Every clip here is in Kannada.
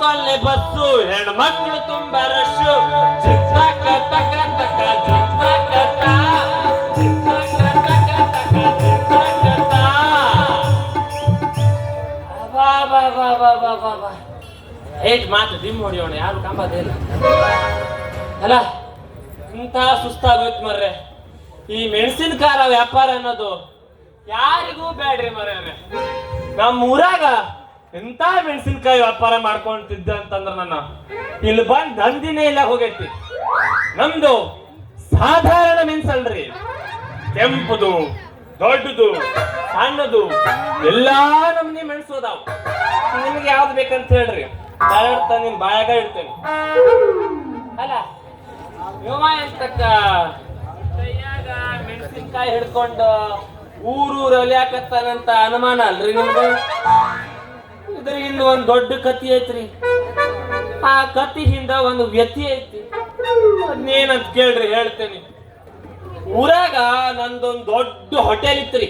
ಕಾಲನಿ ಬಸ್ಸು ಹೆಣ್ಮಕ್ಳು ತುಂಬಾ ರಶ್ಶು ಜಿಗ್ಜಾಗ ತಕ ತಕ ಬಾ, ಬಾ. ಏಟ್ ಮಾತು ದಿಮ್ ಹೊಡಿಯೋಣ ಯಾರು ಕಾಂಬದೇ ಇಲ್ಲ. ಅಲ್ಲ ಇಂಥ ಸುಸ್ತಾಗೋಯ್ತು ಮರ್ರೆ. ಈ ಮೆಣಸಿನಕಾರ ವ್ಯಾಪಾರ ಅನ್ನೋದು ಯಾರಿಗೂ ಬೇಡ್ರಿ ಮರ್ರೆ ನಮ್ಮ ಊರಾಗ ಎಂತ ಮೆಣಸಿನಕಾಯಿ ವ್ಯಾಪಾರ ಮಾಡ್ಕೊಂತಿದ್ದೆ ಅಂತಂದ್ರ ನನ್ನ, ಇಲ್ಲಿ ಬಂದ್ ದಂದಿನೇ ಇಲ್ಲ ಹೋಗೈತಿ. ನಮ್ದು ಸಾಧಾರಣ ಮೆಣಸಲ್ರಿ. ಕೆಂಪುದು, ದೊಡ್ಡದು, ಸಣ್ಣದು, ಎಲ್ಲಾ ನಮ್ನಿ ಮೆಣಸು ಅದಾವ. ನಿಮ್ಗೆ ಯಾವ್ದು ಬೇಕಂತ ಹೇಳ್ರಿ. ಬಾಯಾಡ್ತ ನಿಮ್ ಬಾಯಾಗ ಇಡ್ತೇನೆ. ಅಲ್ಲ ಇವ ಎಂತಕ್ಕ ಕೈಯಾಗ ಮೆಣಸಿನ್ಕಾಯಿ ಹಿಡ್ಕೊಂಡು ಊರೂರು ಅಲಿಯಾಕತ್ತಾನಂತ ಅನುಮಾನ ಅಲ್ರಿ ನಿಮ್ಗೆ? ಇದ್ರ ಹಿಂದ ಒಂದ್ ದೊಡ್ಡ ಕತಿ ಐತ್ರಿ. ಆ ಕತಿ ಹಿಂದ ಒಂದು ವ್ಯತಿ ಐತಿ ಅದ್ನೇನಂತ ಕೇಳ್ರಿ, ಹೇಳ್ತೇನೆ. ಊರಾಗ ನಂದೊಂದ್ ದೊಡ್ಡ ಹೋಟೆಲ್ ಇತ್ರಿ.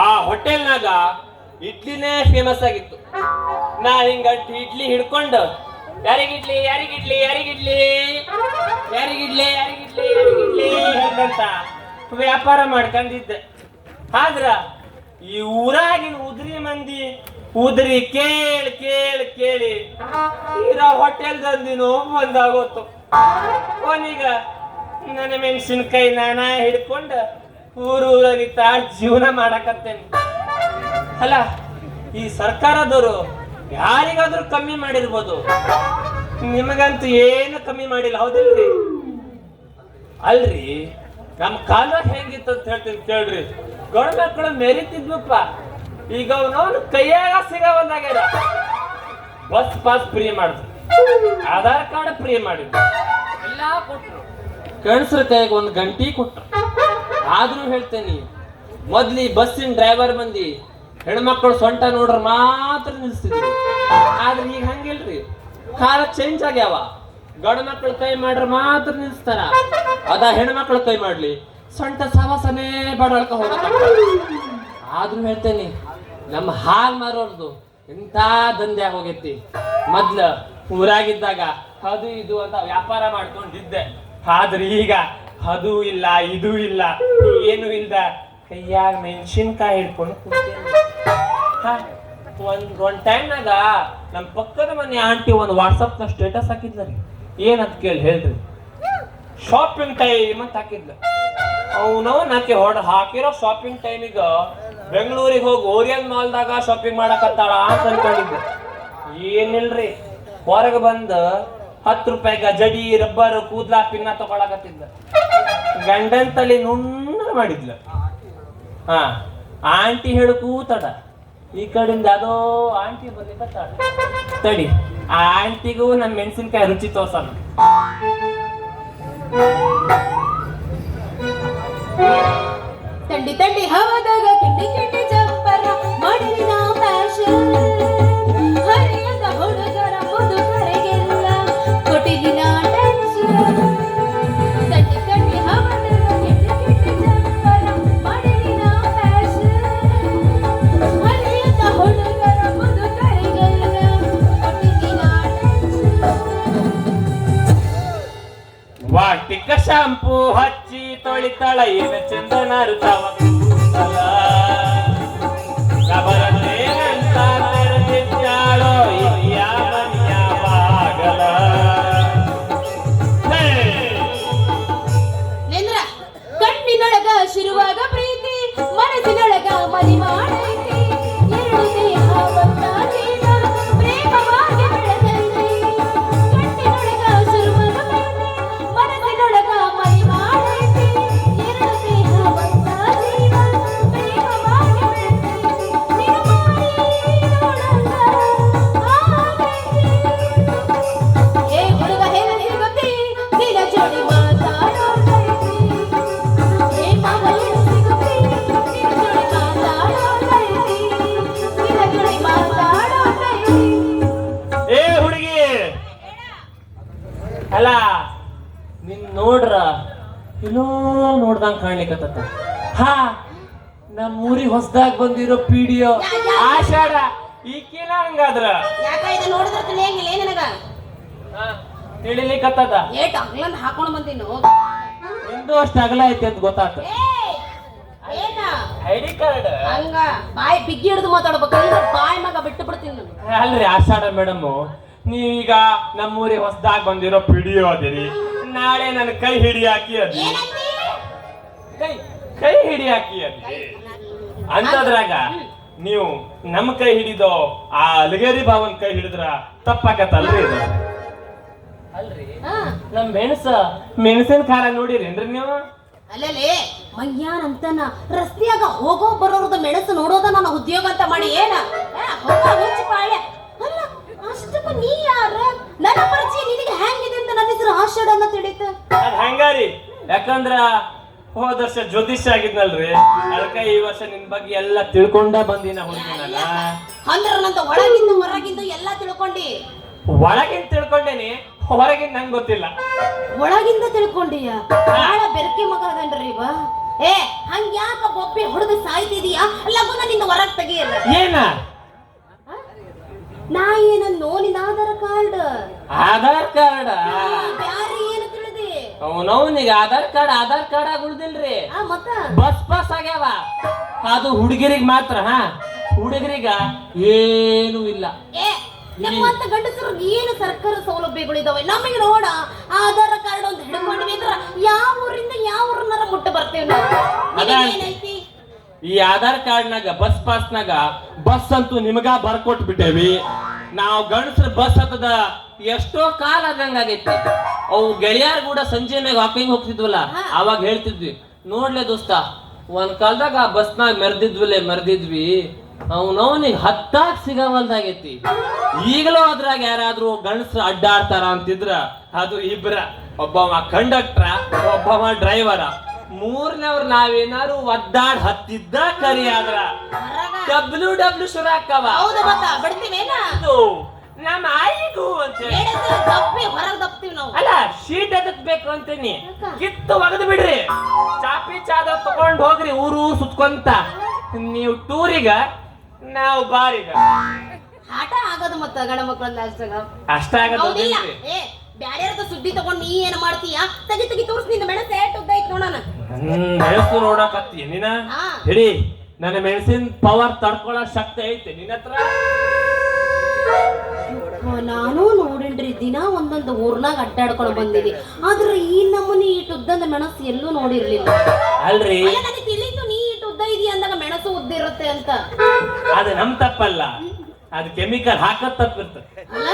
ಆ ಹೋಟೆಲ್ನಾಗ ಇಡ್ಲಿನೇ ಫೇಮಸ್ ಆಗಿತ್ತು. ನಾ ಹಿಂಗ ಇಡ್ಲಿ ಹಿಡ್ಕೊಂಡು, ಯಾರಿಗಿಡ್ಲಿ ಯಾರಿಗಿಡ್ಲಿ ಯಾರಿಗಿಡ್ಲಿ ಯಾರಿಗಿಡ್ಲಿ ಯಾರಿಗಿಡ್ಲಿ ಯಾರಿಗಿಡ್ಲಿ ಅಂತ ವ್ಯಾಪಾರ ಮಾಡ್ಕೊಂಡಿದ್ದೆ. ಆದ್ರ ಈ ಊರಾಗಿನ ಉದ್ರಿ ಮಂದಿ ಉದ್ರಿ ಕೇಳಿ ಕೇಳಿ ಕೇಳಿ. ತೀರಾ ಹೋಟೆಲ್ ದಂದಿನ ಬಂದಾಗೋತು ಅವನೀಗ ನನ್ನ ಮೆಣಸಿನ್ಕಾಯಿ ನಾನ ಹಿಡ್ಕೊಂಡು ಊರೂರಲ್ಲಿ ತಾ ಜೀವನ ಮಾಡಕತ್ತೇನೆ. ಅಲ್ಲ, ಈ ಸರ್ಕಾರದವರು ಯಾರಿಗಾದ್ರೂ ಕಮ್ಮಿ ಮಾಡಿರ್ಬೋದು? ನಿಮಗಂತೂ ಏನು ಕಮ್ಮಿ ಮಾಡಿಲ್ಲ, ಹೌದಿಲ್ರಿ? ಅಲ್ರಿ ನಮ್ಮ ಕಾಲ ಹೆಂಗಿತ್ತು ಅಂತ ಹೇಳ್ತೀನಿ ಕೇಳ್ರಿ. ಗೌರ್ಮೆಂಟ್ ಮಕ್ಕಳು ಮೆರಿತಿದ್ವಪ್ಪ ಈಗ ಅವನು ಕೈಯಾಗ ಸಿಗವಲ್ಲಾಗ್ಯಾರ ಬಸ್ ಪಾಸ್ ಫ್ರೀ ಮಾಡಿದ್ರು ಆಧಾರ್ ಕಾರ್ಡ್ ಫ್ರೀ ಮಾಡಿದ್ರು ಎಲ್ಲ ಕೊಟ್ರು. ಗಂಡಸ್ರ ಕೈಗೆ ಒಂದು ಗಂಟಿ ಕೊಟ್ರು. ಆದ್ರೂ ಹೇಳ್ತೇನೆ ಮೊದ್ಲಿ ಬಸ್ಸಿನ ಡ್ರೈವರ್ ಬಂದು ಹೆಣ್ಮಕ್ಳು ಸೊಂಟ ನೋಡ್ರ ಮಾತ್ರ ನಿಲ್ಸ್ತಿದ್ರು. ಆದ್ರೆ ಈಗ ಹಂಗಿಲ್ರಿ. ಕಾಲ ಚೇಂಜ್ ಆಗ್ಯಾವ. ಗಂಡ ಮಕ್ಳು ಕೈ ಮಾಡ್ರ ಮಾತ್ರ ನಿಲ್ಸ್ತಾರ. ಅದ ಹೆಣ್ಮಕ್ಳು ಕೈ ಮಾಡ್ಲಿ. ಸೊಂಟ ಸವಾಸನೇ ಬಡಳ್ಕ ಹೋಗ ಆದ್ರೂ ಹೇಳ್ತೇನೆ ನಮ್ಮ ಹಾಲ್ ಮಾರೋರ್ದು ಎಂತ ದಂಧೆ ಹೋಗೈತಿ ಮೊದ್ಲ ಊರಾಗಿದ್ದಾಗ ಅದು ಇದು ಅಂತ ವ್ಯಾಪಾರ ಮಾಡ್ಕೊಂಡಿದ್ದೆ. ಆದ್ರೆ ಈಗ ಅದು ಇಲ್ಲ, ಇದು ಇಲ್ಲ, ಏನು ಇಲ್ದ ಕೈಯಾಗ ಮೆಣಸಿನ್ಕಾಯಿ ಹಿಡ್ಕೊಂಡು ಒಂದ್ ಒಂದ್ ಟೈಮ್ನಾಗ ನಮ್ಮ ಪಕ್ಕದ ಮನೆ ಆಂಟಿ ಒಂದು ವಾಟ್ಸಪ್ನ ಸ್ಟೇಟಸ್ ಹಾಕಿದ್ಲರಿ ಏನಂತ ಕೇಳಿ ಹೇಳ್ರಿ. ಶಾಪಿಂಗ್ ಟೈಮ್ ಅಂತ ಹಾಕಿದ್ಲ. ಅವನವ್ ನಾಕೆ ಹೊಡ ಹಾಕಿರೋ ಶಾಪಿಂಗ್ ಟೈಮಿಗ ಬೆಂಗಳೂರಿಗೆ ಹೋಗಿ ಓರಿಯನ್ ಮಾಲ್ದಾಗ ಶಾಪಿಂಗ್ ಮಾಡಕತ್ತಾಳ ಅಂತ ಅನ್ಕೊಂಡಿದ್ದೆ. ಏನಿಲ್ರಿ? ಹೊರಗೆ ಬಂದು ಹತ್ತು ರೂಪಾಯಿಗ ಜಡಿ, ರಬ್ಬರ್, ಕೂದ್ಲ, ಪಿನ್ನ ತಗೊಳಕತ್ತಿದ್ದ ಗಂಡನ್ ತಲೆ ನುಣ್ಣ ಮಾಡಿದ್ಲ. ಹಾ, ಆಂಟಿ ಹೇಳು ಕೂತಡ ಈ ಕಡೆಯಿಂದ ಅದೋ ಆಂಟಿ ಬರ್ಲಿಕ್ಕತ್ತಾಳ ತಡಿ, ಆ ಆಂಟಿಗೂ ನನ್ನ ಮೆಣಸಿನ್ಕಾಯಿ ರುಚಿ ತೋರ್ಸಣ. ತಂಡಿ ತಂಡಿ ಹವಾದಾಗ ಕಿಂಡಿ ಕಿಂಡಿ ಜಂಪರ ಮಾಡಲಿನ ಫ್ಯಾಷನ್ ಅಲ್ಲ ನಿನ್ ನೋಡ್ರ ಇನ್ನೂ ನೋಡ್ದಂಗ್ ಕಾಣ್ಲಿಕ್ಕತ್ತ ಹಾ ನಮ್ಮ ಊರಿಗೆ ಹೊಸದಾಗಿ ಬಂದಿರೋ ಪಿಡಿಯೋ ಆಷಾಢ ಈಕಿನ ಹಂಗಾದ್ರ? ಯಾಕ ಹಾಕೊಂಡು ಬಂದಿನ ನಿಂದು ಅಷ್ಟು ಅಗಲ ಐತಿ ಅಂತ ಗೊತ್ತಾತ. ID card? ಹಂಗ ಬಾಯಿ ಬಿಗ್ಗಿ ಹಿಡಿದು ಮಾತಾಡ್ಬೇಕು. ಬಾಯಿ ಮಗ ಬಿಟ್ಟು ಬಿಡ್ತೀನಿ ಅಲ್ರಿ ಆಷಾಢ ಮೇಡಮ್. ನೀವೀಗ ನಮ್ಮೂರಿಗೆ ಹೊಸದಾಗಿ ಬಂದಿರೋ ಪಿಡಿಯೋ ಅದಿರಿ. ನಾಳೆ ನನ್ನ ಕೈ ಹಿಡಿ ಹಾಕಿ ಅದಿ ಕೈ ಕೈ ಹಿಡಿ ಹಾಕಿ ಅದಿ ಅಂತದ್ರಾಗ ನೀವು ನಮ್ಮ ಕೈ ಹಿಡಿದೋ ಆ ಅಲಗೇರಿ ಭಾವನ್ ಕೈ ಹಿಡಿದ್ರ ತಪ್ಪಾಕತ್ತಲ್ರಿ ಇದು? ಅಲ್ರಿ. ಹಾ. ನಮ್ ಮೆಣಸ ಮೆಣಸಿನ ಖಾರ ನೋಡಿರೇನ್ರಿ ನೀವು? ಅಲ್ಲಲೇ ಮಯ್ಯಾನ್ ಅಂತನ ರಸ್ತೆಯಾಗ ಹೋಗೋ ಬರೋರ್ದ ಮೆಣಸು ನೋಡೋದ ನನ್ನ ಉದ್ಯೋಗ ಅಂತ ಮಾಡಿ ಏನ? ನೀ ಯಾರ? ನನ್ನ ಪರಿಚಯ ನಿನಗೆ ಹೆಂಗಿದೆ ಅಂತ ನನ್ನ ಹೆಸರು ಆಷಾಢ ಅಂತ ತಿಳಿತ. ಅದ್ ಹಂಗಾರಿ. ಯಾಕಂದ್ರ ಹೋದ ವರ್ಷ ಜ್ಯೋತಿಷ್ಯ ಆಗಿದ್ನಲ್ರಿ. ಅದಕ್ಕೆ ಈ ವರ್ಷ ನಿನ್ ಬಗ್ಗೆ ಎಲ್ಲ ತಿಳ್ಕೊಂಡ ಬಂದಿನ ಹುಡುಗಿನಲ್ಲ ಅಂದ್ರ ನಂತ ಒಳಗಿಂದ ಹೊರಗಿಂದ ಎಲ್ಲ ತಿಳ್ಕೊಂಡಿ. ಒಳಗಿಂದ ತಿಳ್ಕೊಂಡೇನಿ ಹೊರಗಿಂದ ನಂಗೆ ಗೊತ್ತಿಲ್ಲ. ಒಳಗಿಂದ ತಿಳ್ಕೊಂಡಿಯ? ಬಾಳ ಬೆರಕೆ ಮಗ ಅದನ್ರಿ ಇವ. ಏ ಹಂಗ್ಯಾಕ ಬೊಬ್ಬೆ ಹೊಡೆದು ಸಾಯ್ತಿದೀಯಾ? ಲಗುನ ನಿಂದ ಹೊರಗೆ ತೆಗಿಯಲ್ಲ ಏನ? ನಾ ಏನನ್ನೋ ನಿನ್ನ ಆಧಾರ ಕಾರ್ಡ್. ಆಧಾರ್ ಕಾರ್ಡ್? ಬ್ಯಾರೆ ಏನು ತಿಳಿದಿ? ಅವನವನಿಗೆ ಆಧಾರ್ ಕಾರ್ಡ್ ಆಧಾರ್ ಕಾರ್ಡ್ ಆಗುಳ್ದಿಲ್ರಿ ಆ ಮತ್ತ? ಬಸ್ ಪಾಸ್ ಆಗ್ಯಾವ. ಅದು ಹುಡುಗಿರಿಗೆ ಮಾತ್ರ ಹಾ? ಹುಡುಗರಿಗ ಏನು ಇಲ್ಲ. ಏ ನಮ್ಮಂತ ಗಂಡಸರು ಏನು ಸರ್ಕಾರ ಸೌಲಭ್ಯಗಳಿದಾವೆ? ನಮಗೆ ನೋಡ ಆಧಾರ್ ಕಾರ್ಡ್ ಅಂತ ಹಿಡ್ಕೊಂಡ್ವಿ ಅಂದ್ರ ಯಾವ ಊರಿಂದ ಯಾವ ಊರ್ನಾರ ಮುಟ್ಟ ಬರ್ತೇವೆ ನಾವು? ಈ ಆಧಾರ್ ಕಾರ್ಡ್ನಾಗ ಬಸ್ ಪಾಸ್ನಾಗ ಬಸ್ ಅಂತೂ ನಿಮಗ ಬರ್ಕೊಟ್ ಬಿಟ್ಟೇವಿ ನಾವು ಗಂಡಸ್ರ ಬಸ್ ಹತ್ತದ ಎಷ್ಟೋ ಕಾಲ ಆದಂಗಾಗೈತಿ ಅವು ಗೆಳೆಯರ್ ಕೂಡ ಸಂಜೆ ಮ್ಯಾಗ ವಾಕಿಂಗ್ ಹೋಗ್ತಿದ್ವಲ್ಲ ಅವಾಗ ಹೇಳ್ತಿದ್ವಿ ನೋಡ್ಲೆ ದೋಸ್ತ ಒಂದ್ ಕಾಲದಾಗ ಆ ಬಸ್ನಾಗ ಮೆರ್ದಿದ್ವಿಲೆ ಮೆರೆದಿದ್ವಿ. ಅವನವನಿಗೆ ಹತ್ತಾಗ ಸಿಗವಲ್ದಾಗೈತಿ. ಈಗಲೂ ಅದ್ರಾಗ ಯಾರಾದ್ರೂ ಗಂಡಸ್ರು ಅಡ್ಡಾಡ್ತಾರ ಅಂತಿದ್ರ ಅದು ಇಬ್ರ. ಒಬ್ಬವ ಕಂಡಕ್ಟ್ರ ಒಬ್ಬವ ಡ್ರೈವರ ಮೂರನೇವ್ರು ನಾವೇನಾರು ಒದ್ದಾಡ್ ಹತ್ತಿದ್ದ ಕರಿ ಆದ್ರ? ಡಬ್ಲ್ಯೂ ಡಬ್ಲ್ಯೂ ಶುರು ಆಕವ ಹೌದು ಮತ್ತ ಬಿಡ್ತೀವೇನ ನಮ್ಮ ಆಯಿಗೂ ಅಂತ ಹೇಳಿ. ಹೇಳಿದ್ರೆ ದಪ್ಪಿ ಹೊರಗ್ ದಪ್ತೀವಿ ನಾವು. ಅಲ್ಲ ಶೀಟ್ ಎದಕ್ ಬೇಕು ಅಂತೀನಿ? ಕಿತ್ತು ಒಗದು ಬಿಡ್ರಿ. ಚಾಪಿ ಚಾದ ತಗೊಂಡ್ ಹೋಗ್ರಿ ಊರು ಸುತ್ಕೊಂತ. ನೀವು ಟೂರಿಗ ನಾವು ಬಾರಿಗ. ಆಟ ಆಗೋದು ಮತ್ತ ಗಂಡ ಅಷ್ಟಾಗ ಅಷ್ಟ ಆಗೋದಿಲ್ಲ ಬ್ಯಾರ್ಯಾರ್ದ ಸುದ್ದಿ ತಗೊಂಡ್ ನೀ ಏನ್ ಮಾಡ್ತೀಯ? ತೆಗಿ ತೆಗಿ ತೋರ್ಸ್ನಿಂದ ಮೆಣಸ ಉದ್ದ ಐತ್ ನೋಡೋಣ ಮೆಣಸು ನೋಡಕತ್ತಿ ನೀನ ಹಾ. ಹಿಡಿ ನನ್ನ ಮೆಣಸಿನ ಪವರ್ ತಡ್ಕೊಳ್ಳೋ ಶಕ್ತಿ ಐತೆ. ನಿನ್ನ ಹತ್ರ? ನಾನು ನೋಡಿನ್ರಿ ದಿನ ಒಂದೊಂದು ಊರ್ನಾಗ ಅಡ್ಡಾಡ್ಕೊಂಡು ಬಂದಿವಿ ಆದ್ರೆ ಈ ನಮೂನಿ ಇಟ್ಟು ಉದ್ದಂದ ಮೆಣಸು ಎಲ್ಲೂ ನೋಡಿರ್ಲಿಲ್ಲ. ಅಲ್ರಿ. ಅಲ್ಲ ನನಗೆ ತಿಳಿತು ನೀ ಇಟ್ಟು ಉದ್ದ ಇದೀಯ ಅಂದಾಗ ಮೆಣಸು ಉದ್ದ ಇರುತ್ತೆ ಅಂತ. ಅದು ನಮ್ ತಪ್ಪಲ್ಲ. ಅದು ಕೆಮಿಕಲ್ ಹಾಕದ್ ತಪ್ಪಿರ್ತದೆ. ಅಲ್ಲ?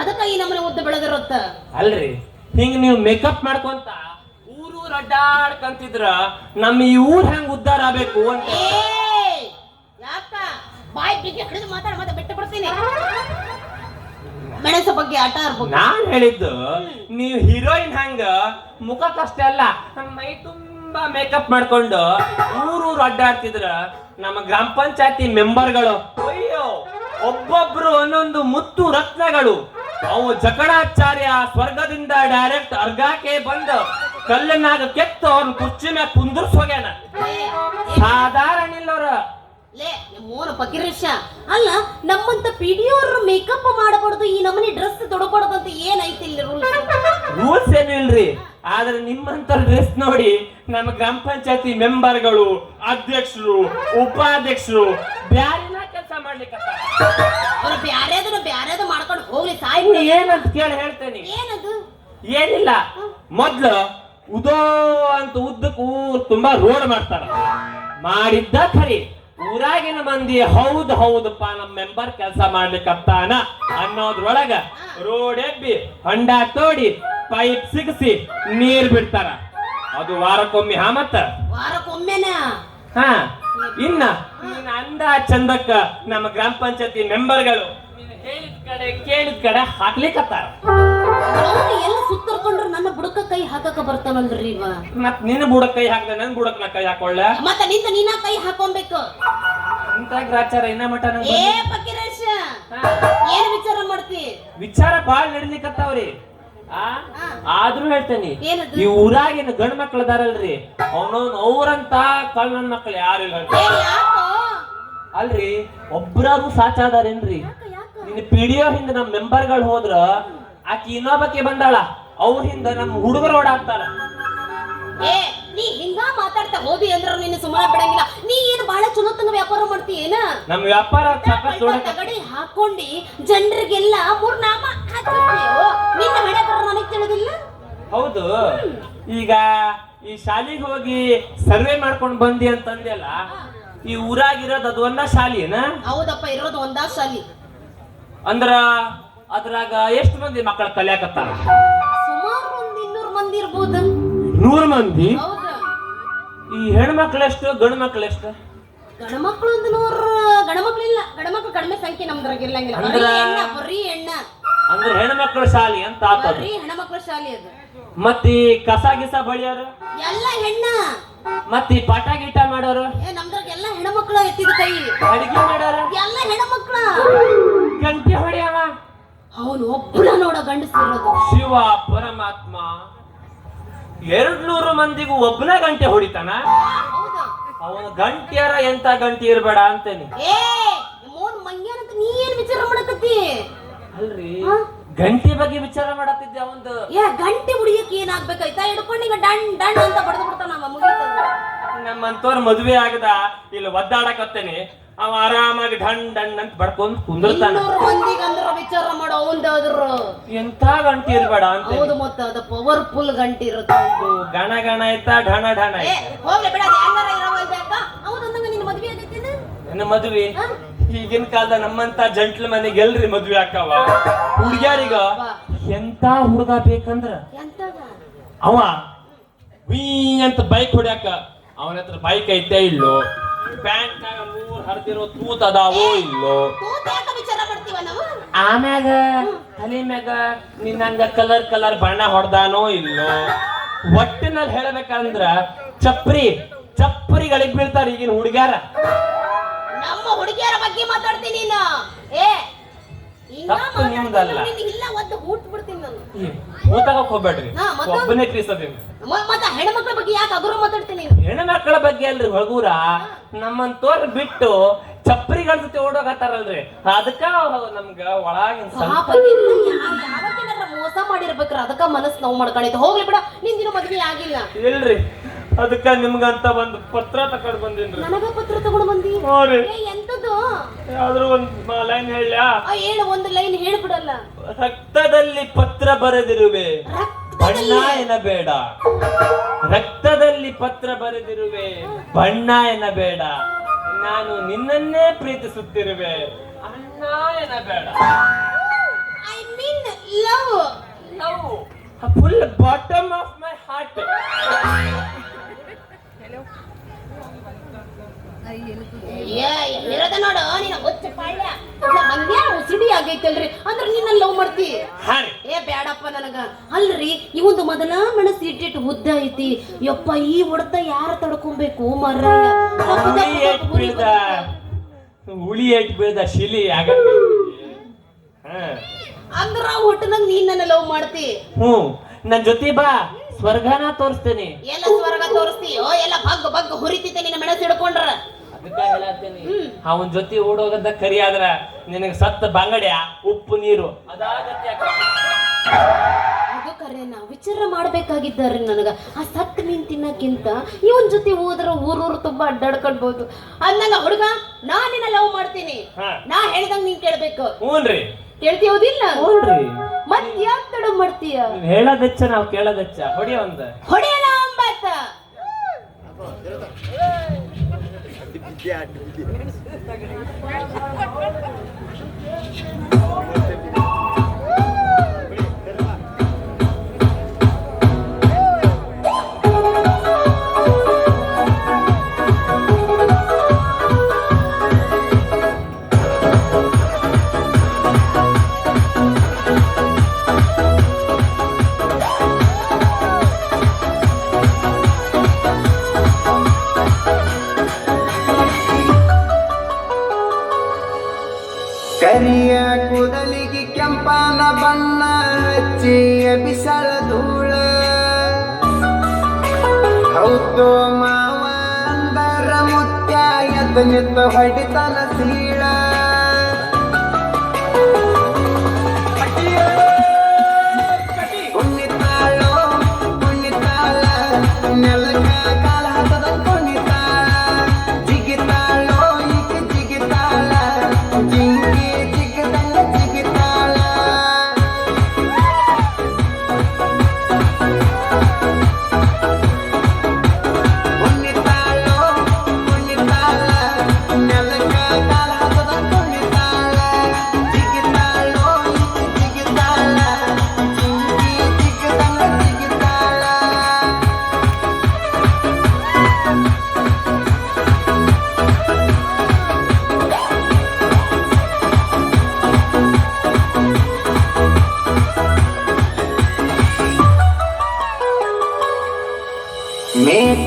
ಅದಕ್ಕ ಈ ನಮ್ಮನೆ ಉದ್ದ ಬೆಳೆದಿರುತ್ತ? ಅಲ್ರಿ. ಹಿಂಗ ನೀವು ಮೇಕಪ್ ಮಾಡ್ಕೊಂತ ಊರೂರ್ ಅಡ್ಡಾಡ್ಕಂತಿದ್ರ ನಮ್ಮ ಈ ಊರ್ ಹೆಂಗ್ ಉದ್ಧಾರ ಆಗ್ಬೇಕು ಅಂತ ಯಾಕ? ಬಾಯ್ ಬಿಗಿ ಹಿಡಿದು ಮಾತಾಡ ಮತ್ತೆ ಬಿಟ್ಟು ಬಿಡ್ತೀನಿ. ಮೆಣಸ ಬಗ್ಗೆ ಆಟ ಆಡ್ಬೇಕು ನಾನ್ ಹೇಳಿದ್ದು ನೀವು ಹೀರೋಯಿನ್ ಹಂಗ ಮುಖಕ್ಕಷ್ಟೇ ಅಲ್ಲ ಮೈ ತುಂಬಾ ಮೇಕಪ್ ಮಾಡ್ಕೊಂಡು ಊರೂರು ಅಡ್ಡಾಡ್ತಿದ್ರ ನಮ್ಮ ಗ್ರಾಮ ಪಂಚಾಯತಿ ಮೆಂಬರ್ಗಳು ಒಬ್ಬೊಬ್ರು ಒಂದೊಂದು ಮುತ್ತು ರತ್ನಗಳು. ಅವು ಜಕಣಾಚಾರ್ಯ ಸ್ವರ್ಗದಿಂದ ಡೈರೆಕ್ಟ್ ಅರ್ಗಾಕೆ ಬಂದ ಕಲ್ಲನ್ನಾಗ ಕೆತ್ತು ಅವ್ನ ಕುರ್ಚಿ ಮ್ಯಾಗ ಕುಂದರ್ಸ್ ಹೋಗ್ಯಾನ ಸಾಧಾರಣ ಇಲ್ಲವ್ರ ಲೇ ಮೋನ ಪಕಿರೇಶ ಅಲ್ಲ ನಮ್ಮಂತ ಪಿಡಿಯೋರ್ ಮೇಕಪ್ ಮಾಡಬಾರ್ದು ಈ ನಮನಿ ಡ್ರೆಸ್ ತೊಡಬಾರ್ದು ಅಂತ ಏನೈತಿ ಇಲ್ಲಿ ರೂಲ್ಸ್ ರೂಲ್ಸ್ ಏನು ಇಲ್ರಿ. ಆದ್ರೆ ನಿಮ್ಮಂತ ಡ್ರೆಸ್ ನೋಡಿ ನಮ್ಮ ಗ್ರಾಮ ಪಂಚಾಯತಿ ಮೆಂಬರ್ಗಳು ಅಧ್ಯಕ್ಷರು ಉಪಾಧ್ಯಕ್ಷರು ಬ್ಯಾರಿನ ಕೆಲಸ ಮಾಡ್ಲಿಕ್ಕೆ ಅವ್ರು ಬ್ಯಾರ್ಯಾದನ ಬ್ಯಾರ್ಯಾದ ಮಾಡ್ಕೊಂಡು ಹೋಗ್ಲಿ ಸಾಯ್ಬಿಡಿ ಏನಂತ ಕೇಳಿ ಹೇಳ್ತೇನೆ. ಏನದು? ಏನಿಲ್ಲ. ಮೊದ್ಲು ಉದೋ ಅಂತ ಉದ್ದಕ್ಕೂ ತುಂಬಾ ರೋಡ್ ಮಾಡ್ತಾರ. ಮಾಡಿದ್ದ ಖರಿ. ಊರಾಗಿನ ಮಂದಿ ಹೌದು ಹೌದಪ್ಪ ನಮ್ಮ ಮೆಂಬರ್ ಕೆಲಸ ಮಾಡ್ಲಿಕ್ಕತ್ತಾನ ಅನ್ನೋದ್ರೊಳಗ ರೋಡ್ ಎಬ್ಬಿ ಹೊಂಡ ತೋಡಿ ಪೈಪ್ ಸಿಗಿಸಿ ನೀರ್ ಬಿಡ್ತಾರ. ಅದು ವಾರಕ್ಕೊಮ್ಮೆ ಹಾ ಮತ್ತ? ವಾರಕ್ಕೊಮ್ಮೆನಾ? ಹಾ. ಇನ್ನ ಅಂದ ಚಂದಕ್ಕ ನಮ್ಮ ಗ್ರಾಮ ಪಂಚಾಯತಿ ಮೆಂಬರ್ಗಳು ಹೇಳಿದ ಕಡೆ ಕೇಳಿದ ಕಡೆ ಹಾಕ್ಲಿಕ್ಕತ್ತಾರ ಎಲ್ಲ ಸುತ್ತರ್ಕೊಂಡ್ರು ನನ್ನ ಬುಡಕ ಕೈ ಹಾಕಕ ಬರ್ತಾನಲ್ರಿ ಇವ? ಮತ್ ನಿನ್ನ ಬುಡಕ್ ಕೈ ಹಾಕ್ದೆ ನನ್ ಬುಡಕ್ ನಾ ಕೈ ಹಾಕೊಳ್ಳ ಮತ್ತ ನಿಂತ ನೀನ ಕೈ ಹಾಕೊಬೇಕು. ಅಂತ ಗ್ರಾಚಾರ ಇನ್ನ ಮಟ ನಂಗ್ ಏ ಬಂದಿಲ್ಲ. ಪಕಿರೇಶ ಏನ್ ವಿಚಾರ ಮಾಡ್ತಿ? ವಿಚಾರ ಬಾಳ್ ನಡಿಲಿಕತ್ತಾವ್ರಿ. ಆ? ಆದ್ರೂ ಹೇಳ್ತೇನಿ ಏನದು? ಈ ಊರಾಗಿನ ಗಂಡ್ ಮಕ್ಳು ಅದಾರಲ್ರಿ. ಅವನವ್ನ ಅವ್ರಂತ ಕಳ್ಳನ್ ಮಕ್ಳು ಯಾರು ಇಲ್ಲ ಏ ಯಾಕೋ? ಅಲ್ರಿ ಒಬ್ರಾರು ಸಾಚಾದಾರೇನ್ರಿ ಯಾಕ ಪಿ ಡಿ ಓ ಹಿಂದ ನಮ್ಮ ಮೆಂಬರ್ಗಳು ಹೋದ್ರ ಆಕಿ ಇನ್ನೊಬ್ಬಕ್ಕೆ ಬಂದಾಳ ಅವ್ರ ಹಿಂದ ನಮ್ಮ ಹುಡುಗರು ಓಡಾಡ್ತಾರ ಏ ನೀ ಹಿಂಗ ಮಾತಾಡ್ತಾ ಹೋದಿ ಅಂದ್ರ ನಿನ್ನ ಸುಮ್ಮನೆ ಬಿಡಂಗಿಲ್ಲ. ನೀ ಏನು ಬಹಳ ಚುನೋತನ ವ್ಯಾಪಾರ ಮಾಡ್ತೀಯೇನ? ನಮ್ಮ ವ್ಯಾಪಾರ ಸಾಕಷ್ಟು ನೋಡಕ ತಗಡಿ ಹಾಕೊಂಡಿ ಜನರಿಗೆಲ್ಲ ಮೂರ್ ನಾಮ ನಿನ್ನ ಹಣೆ ಬರ ನನಗೆ ತಿಳಿದಿಲ್ಲ? ಹೌದು. ಈಗ ಈ ಶಾಲಿಗೆ ಹೋಗಿ ಸರ್ವೆ ಮಾಡ್ಕೊಂಡು ಬಂದಿ ಅಂತಂದೆಲ್ಲ ಈ ಊರಾಗಿರೋದು ಅದು ಒಂದ ಶಾಲಿನ ಹೌದಪ್ಪ ಇರೋದು ಒಂದ ಶಾಲಿ. ಅಂದ್ರ ಅದ್ರಾಗ ಎಷ್ಟು ಮಂದಿ ಮಕ್ಕಳ ಕಲಿಯಾಕತ್ತಾರ? ಸುಮಾರು ಒಂದ್ ಇನ್ನೂರು ಮಂದಿ ಇರ್ಬೋದು? ನೂರ್ ಮಂದಿ? ಹೌದು. ಈ ಹೆಣ್ಮಕ್ಳು ಎಷ್ಟು ಗಂಡು ಮಕ್ಳು ಎಷ್ಟು? ಗಣಮಕ್ಳು ಒಂದು ನೂರು ಗಣಮಕ್ಳು ಇಲ್ಲ. ಗಣಮಕ್ಳು ಕಡಿಮೆ ಸಂಖ್ಯೆ ನಮ್ದ್ರಾಗ ಇಲ್ಲಂಗಿಲ್ಲ ಬರೀ ಅಂದ್ರ- ಹೆಣ್ಣ ಬರೀ ಹೆಣ್ಣ ಅಂದ್ರೆ ಹೆಣ್ಮಕ್ಳ ಶಾಲಿ ಅಂತ ಆತದ. ಬರೀ ಹೆಣ್ಮಕ್ಳ ಶಾಲಿ ಅದು. ಮತ್ತ ಈ ಕಸ ಗಿಸ ಬಳಿಯೋರು? ಎಲ್ಲ ಹೆಣ್ಣ ಮತ್ತ ಈ ಪಾಠ ಗೀಟ ಮಾಡೋರು? ಏ ನಮ್ದ್ರಾಗ ಎಲ್ಲ ಹೆಣ್ಮಕ್ಳ ಎತ್ತಿದ ಕೈ. ಅಡಿಗೆ ಮಾಡೋರು ಎಲ್ಲ ಹೆಣ್ಮಕ್ಳ. ಗಂಟೆ ಹೊಡೆಯವ? ಅವನು ಒಬ್ಬನ ನೋಡ ಗಂಡಸಿರೋದು. ಶಿವ ಪರಮಾತ್ಮ ಎರಡ್ ನೂರು ಮಂದಿಗೂ ಒಬ್ಬನ ಗಂಟೆ ಹೊಡಿತಾನ? ಅವನ ಗಂಟಿಯರ ಎಂತ ಗಂಟೆ ಇರಬೇಡ ಅಂತೇನಿ. ಅಲ್ರಿ? ಗಂಟೆ ಬಗ್ಗೆ ವಿಚಾರ ಮಾಡತ್ತಿದ್ದೆ ಅವಂದು. ಏ ಗಂಟೆ ಹುಡಿಯಕ್ಕೆ ಏನಾಗ್ಬೇಕಾಯ್ತಾ? ಹಿಡ್ಕೊಂಡು ಈಗ ಡಣ್ ಡಣ್ ಅಂತ ಬಡ್ದು ಬಿಡ್ತಾನ ನಮ್ಮಂತವ್ರ ಮದುವೆ ಆಗದ ಇಲ್ಲಿ ಒದ್ದಾಡಕತ್ತೇನಿ. ಅವ ಆರಾಮಾಗಿ ಢಣ್ ಡಣ್ ಅಂತ ಬಡ್ಕೊಂಡ್ ಕುಂದಿರ್ತಾನ. ಮಂದಿಗೆ ಅಂದ್ರ ವಿಚಾರ ಮಾಡೋ ಅವಂದಾದ್ರು ಎಂತ ಗಂಟಿ ಇರ್ಬೇಡ ಅಂತ. ಹೌದು ಮತ್ತ ಅದು ಪವರ್ಫುಲ್ ಗಂಟಿ ಇರುತ್ತೆ ಅವ್ನ್ದು. ಗಣ ಗಣ ಆಯ್ತಾ ಢಣ ಢಣ ಏ ಆಯ್ತಾ. ಹೋಗ್ಲಿ ಬಿಡ ಅದು ಹೆಂಗಾರ ಇರೋವಲ್ದಾಕ ಹೌದಂದಂಗ ನಿನ್ನ ಮದ್ವೆ ನನ್ನ ಮದುವೆ? ಈಗಿನ ಕಾಲದ ನಮ್ಮಂತ ಜಂಟ್ಲ ಮನೆಗೆ ಎಲ್ರಿ ಮದ್ವೆ ಆಕಾವ? ಹುಡ್ಗ್ಯಾರಿಗ ಎಂತ ಹುಡುಗ ಬೇಕಂದ್ರ? ಅವ ವೀ ಅಂತ ಬೈಕ್ ಹೊಡ್ಯಾಕ ಅವನ ಹತ್ರ ಬೈಕ್ ಐತೆ ಇಲ್ಲೋ? ಪ್ಯಾಂಟ್ ಮೂರ್ ಹರಿದಿರೋ ತೂತ್ ಅದಾವೋ ಇಲ್ಲೋ? ಆಮ್ಯಾಗ ತಲೆ ಮ್ಯಾಗ ನಿನ್ನಂಗ ಕಲರ್ ಕಲರ್ ಬಣ್ಣ ಹೊಡ್ದಾನೋ ಇಲ್ಲೋ? ಒಟ್ಟಿನಲ್ಲಿ ಹೇಳ್ಬೇಕಂದ್ರ ಚಪ್ರಿ ಚಪ್ರಿಗಳಿಗೆ ಬೀಳ್ತಾರ ಈಗಿನ ಹುಡುಗ್ಯಾರ. ನಮ್ಮ ಹುಡುಗಿಯರ ಬಗ್ಗೆ ಮಾತಾಡ್ತೀನಿ ನೀನು. ಏ ತಪ್ಪು ನಿಮ್ದಲ್ಲ. ಇಲ್ಲ ಒದ್ದು ಊಟ ಬಿಡ್ತೀನಿ ನಾನು. ಊತಗಕ್ ಹೋಗ್ಬೇಡ್ರಿ? ಒಬ್ಬನೇ ಕ್ರೀಸದೇವಿ ಮ- ಮತ್ತ ಹೆಣ್ಮಕ್ಳ ಬಗ್ಗೆ ಯಾಕೆ ಅಗುರು ಮಾತಾಡ್ತೀನಿ ಹೆಣ್ಮಕ್ಳ ಬಗ್ಗೆ ಅಲ್ರಿ ಹೊಗೂರ. ನಮ್ಮಂತೋರ್ ಬಿಟ್ಟು ಚಪ್ರಿಗಳ ಜೊತೆ ಓಡೋಗತ್ತಾರಲ್ರಿ. ಅದಕ್ಕ ನಮ್ಗ ಒಳಗಿನ ಮೋಸ ಮಾಡಿರ್ಬೇಕ್ರ ಅದಕ್ಕ ಮನಸ್ಸು ನೋವು ಮಾಡ್ಕೊಂಡಿತ್ತು ಹೋಗ್ಲಿ ಬಿಡ ನಿಂದಿನ ಮದ್ವೆ ಆಗಿಲ್ಲ. ಇಲ್ರಿ. ಅದಕ್ಕ ನಿಮ್ಗಂತ ಒಂದು ಪತ್ರ ತಕೊಂಡ್ ಬಂದಿನ್ರಿ. ನನಗ ಪತ್ರ ತಗೊಂಡ್ ಬಂದಿ? ಎಂತ ಯಾವ್ದಾದ್ರು ಒಂದ್ ಲೈನ್ ಹೇಳ್ಯಾ? ಆ ಹೇಳು ಒಂದು ಲೈನ್ ಹೇಳ್ಬಿಡಲ್ಲ. ರಕ್ತದಲ್ಲಿ ಪತ್ರ ಬರೆದಿರುವೆ. ಬಣ್ಣ ಎನ್ನಬೇಡ. ರಕ್ತದಲ್ಲಿ ಪತ್ರ ಬರೆದಿರುವೆ. ಬಣ್ಣ ಎನ್ನಬೇಡ. ನಾನು ನಿನ್ನನ್ನೇ ಪ್ರೀತಿಸುತ್ತಿರುವೆ. ಅಣ್ಣ ಎನ್ನಬೇಡ. I mean love love full bottom of my heart ಇರೋದ ನೋಡು ನಿನ್ನ ಹುಚ್ಚ ಪಾಳ್ಯ. ಮಂಗ್ಯಾನ ಉಸಿಡಿ ಆಗೈತಲ್ರಿ. ಅಂದ್ರ ನಿನ್ನ ಲವ್ ಮಾಡ್ತಿ. ಏ ಬ್ಯಾಡಪ್ಪ ನನಗ. ಅಲ್ರಿ ಒಂದು ಮೊದಲ ಮನಸ್ಸು ಇಟ್ಟಿಟ್ಟು ಉದ್ದ ಐತಿ. ಯಪ್ಪ ಈ ಹೊಡೆತ ಯಾರ ತಡ್ಕೊಬೇಕು ಮರ ಹುಳಿ ಏಟ್ ಬೀಳ್ದ. ಶಿಲಿ ಆಗ ಅಂದ್ರ ಹೊಟ್ಟನಂಗ್ ನೀನ್ ನನ್ನ ಲವ್ ಮಾಡ್ತಿ. ಹ್ಞೂ. ನನ್ ಜೊತೆ ಬಾ. ಸ್ವರ್ಗನ ತೋರಿಸ್ತೇನೆ. ಎಲ್ಲ ಸ್ವರ್ಗ ತೋರಿಸ್ತೀಯೋ ಎಲ್ಲ ಬಗ್ ಬಗ್ ಹುರಿತಿದ್ದೆ ನಿನ್ನ ಮೆಣಸು ಹಿಡ್ಕೊಂಡ್ರ. ಅದಕ್ಕೆ ಹೇಳತ್ತೇನೆ ಅವನ ಜೊತೆ ಓಡೋಗದ ಕರಿ ಆದ್ರ ನಿನಗೆ ಸತ್ತ ಬಂಗಡ್ಯ? ಉಪ್ಪು ನೀರು. ಅದಾಗತ್ತೆ ಅದು ಕರೆನ ವಿಚಾರ ಮಾಡ್ಬೇಕಾಗಿದ್ದಾರ್ರಿ ನನಗ. ಆ ಸತ್ ಮೀನ್ ತಿನ್ನಕ್ಕಿಂತ ಇವನ್ ಜೊತೆ ಹೋದ್ರ ಊರೂರು ತುಂಬಾ ಅಡ್ಡಾಡ್ಕೊಳ್ಬಹುದು. ಅಂದಂಗ ಹುಡುಗ ನಾ ನಿನ್ನ ಲವ್ ಮಾಡ್ತೀನಿ. ನಾ ಹೇಳ್ದಂಗ ನೀನ್ ಕೇಳ್ಬೇಕು. ಹ್ಞೂನ್ರಿ ಕೇಳ್ತೀಯೋದಿಲ್ಲ? ಮತ್ ಯಾಕ್ ತಡ ಮಾಡ್ತೀಯ? ಹೇಳದಚ್ಚ ಹೇಳೋದೆಚ್ಚ ನಾವ್ ಕೇಳದಚ್ಚ. ಹೊಡಿ ಒಂದ. ಹೊಡೆಯಲ್ಲ can't.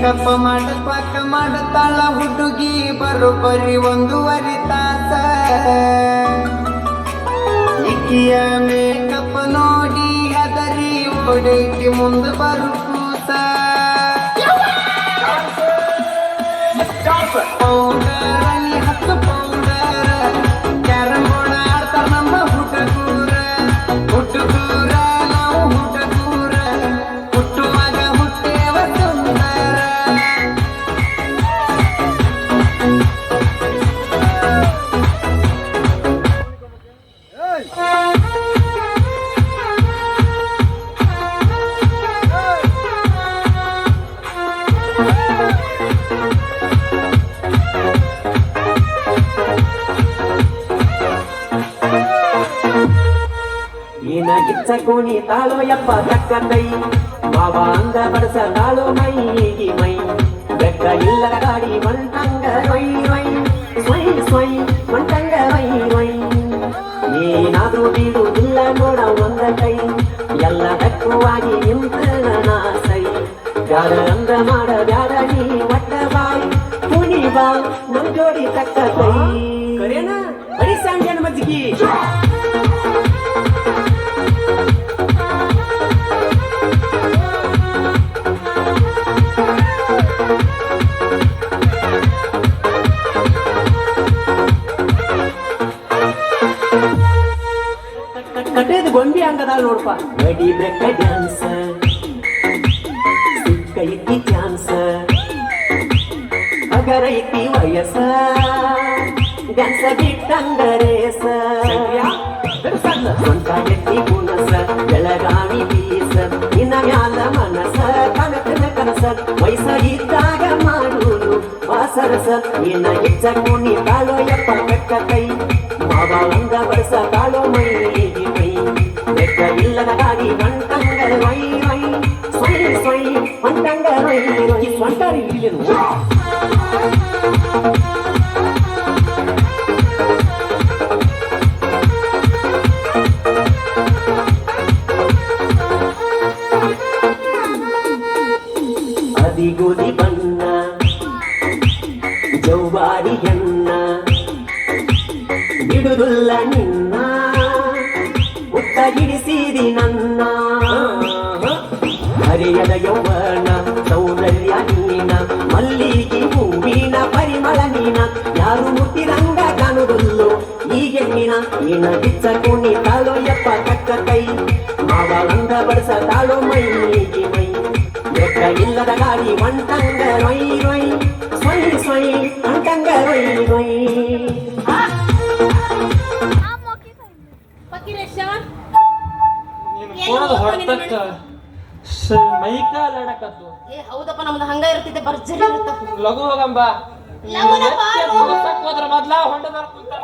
ಮೇಕಪ್ ಮಾಡಪಾಕ ಮಾಡತಾಳ ಹುಡುಗಿ ಬರೋಬ್ಬರಿ ಒಂದೂವರೆ ತಾಸ. ಇಕ್ಕಿಯ ಮೇಕಪ್ ನೋಡಿ ಅದರಿ ಒಡೈತಿ ಮುಂದೆ ಬರು ಕೂತ ಪೌಡರ್ ನೀ ಹತ್ತು ತಾಳೋ ಯಪ್ಪ ತಕ್ಕ ಕೈ. ಮಾವ ಅಂಗ ಬಡಸ ನಾಳು ಮೈ, ಈಗಿ ಮೈ. ಬೆಕ್ಕ ಇಲ್ಲದ ಗಾಡಿ ಮಂಟಂಗ ಮೈ ಮೈ ಸ್ವೈ ಸ್ವೈ ಮಂಟಂಗ ವೈ ಹಿ ಏನಾದ್ರೂ ಇಲ್ಲ ನೋಡ ಒಂದ ಕೈ. ಎಲ್ಲ ದಕ್ಕುವಾಗಿ ನಿಂತ ಸೈ ಬ್ಯಾಡ ಅಂದ ಮಾಡ ಬ್ಯಾಡ ನೀ ಒಟ್ಟ ಬಾಯ್. ಕುಣಿ ಬಾ, ನಮ್ ಜೋಡಿ ತಕ್ಕ ಕೈ. ಕರೇನ? ಬರೀ ಸಂಜೆ ಮಜ್ಜಿಗೆ? ಗೊಂಬಿ ಹಂಗದಾಳ ನೋಡಪ್ಪ ಗಡಿ ಬ್ರೆಕ್ಕ ಡ್ಯಾನ್ಸ್ ಸಿಕ್ಕ ಇಕ್ಕಿ ಚಾನ್ಸ್ ಅಗರ ಇಕ್ಕಿ ವಯಸ್ಸ ಡ್ಯಾನ್ಸ ಬಿಟ್ಟಂಗ ರೇಸ ಸ್ವಂತ ಎತ್ತಿ ಗುಣಸ ಬೆಳಗಾವಿ ಬೀಸ ಇನ್ನ ಮ್ಯಾಲ ಮನಸ ಕನಕನ ಕನಸ ವಯಸ್ಸ ಇದ್ದಾಗ ಮಾಡುವುದು ವಾಸರಸ ಇನ್ನ ಹೆಚ್ಚ ಕುಣಿ ತಾಳೋ ಯಪ್ಪ ಕಕ್ಕ ಕೈ ಮಾವ ಅಂಗ ಬಡಸ ತಾಳೋ ಮೈ ಮೈ ಬೆಕ್ಕ ಇಲ್ಲದ ಗಾಡಿ ಮಂಟಂಗ ವೈ ವೈ ಸ್ವೈ ಸ್ವೈ ಮಂಟಂಗ ವೈ ಹೂವಿನ ಪರಿಮಳ ನೀನ, ಯಾರು ಮುಟ್ಟಿರಂಗ ಕಾಣುವುದಿಲ್ಲೋ ಈ ಹೆಣ್ಣಿನ ನಿನ್ನ ಬಿಚ್ಚ ಕೋಣಿ ತಾಳೋ ಎಪ್ಪ ಕಕ್ಕ ಕೈ. ಮಾವ ಅಂದ ಬಡಸ ತಾಳೋ ಮೈ ಮೈ. ಎಕ್ಕ ಇಲ್ಲದ ಗಾಡಿ ಮಂಟಂಗ ರೊಯ್ ರೊಯ್. ಸ್ವೈ ಸ್ವೈ ಮಂಟಂಗ ರೊಯ್ ರೊಯ್. ಹೊರತಕ್ಕ ನೀನು ಏ ಹೌದಪ್ಪ ನಮ್ದು ಹಂಗ ಇರ್ತೈತೆ ಭರ್ಜರಿ ಲಘು ಹೋಗಂಬ. ಲಘುನ ಬಾರೋ. ಹೋದ್ರ ಮೊದ್ಲ ಹೊಂಡದಾರ ಕುಂತಾರ